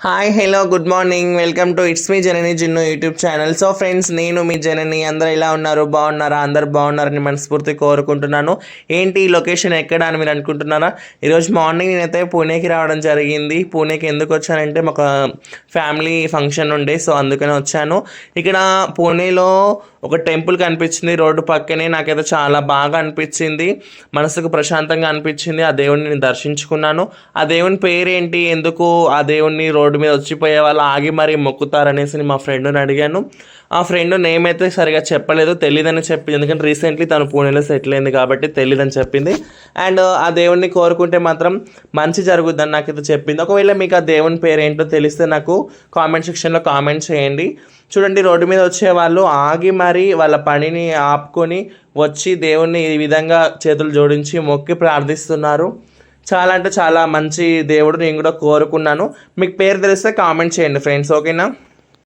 Hi hello good morning welcome to it's me Janani Jinnu YouTube channel so friends నేను మీ జనని అందరూ ఎలా ఉన్నారు? బాగున్నారా? అందరు బాగున్నారని మనస్ఫూర్తి కోరుకుంటున్నాను. ఏంటి? లొకేషన్ ఎక్కడ అని మీరు అనుకుంటున్నారా? ఈరోజు మార్నింగ్ నేనైతే పూణేకి రావడం జరిగింది. పూణేకి ఎందుకు వచ్చానంటే ఒక ఫ్యామిలీ ఫంక్షన్ ఉండే సో అందుకని వచ్చాను. ఇక్కడ పూణేలో ఒక టెంపుల్ కనిపించింది. రోడ్డు పక్కనే నాకైతే చాలా బాగా అనిపించింది. మనసుకు ప్రశాంతంగా అనిపించింది. ఆ దేవుడిని నేను దర్శించుకున్నాను. ఆ దేవుని పేరేంటి? ఎందుకు ఆ దేవుడిని రోడ్డు రోడ్డు మీద వచ్చిపోయే వాళ్ళు ఆగి మరీ మొక్కుతారనేసి మా ఫ్రెండ్ని అడిగాను. ఆ ఫ్రెండ్ నేమ్ అయితే సరిగా చెప్పలేదు తెలియదని చెప్పింది. ఎందుకంటే రీసెంట్లీ తను పూణేలో సెటిల్ అయింది కాబట్టి తెలియదని చెప్పింది. అండ్ ఆ దేవుడిని కోరుకుంటే మాత్రం మంచి జరుగుద్దని నాకైతే చెప్పింది. ఒకవేళ మీకు ఆ దేవుని పేరు ఏంటో తెలిస్తే నాకు కామెంట్ సెక్షన్లో కామెంట్ చేయండి. చూడండి రోడ్డు మీద వచ్చే వాళ్ళు ఆగి మరీ వాళ్ళ పనిని ఆపుకొని వచ్చి దేవుణ్ణి ఈ విధంగా చేతులు జోడించి మొక్కి ప్రార్థిస్తున్నారు. చాలా అంటే చాలా మంచి దేవుడు నేను కూడా కోరుకున్నాను. మీకు పేరు తెలిస్తే కామెంట్ చేయండి ఫ్రెండ్స్ ఓకేనా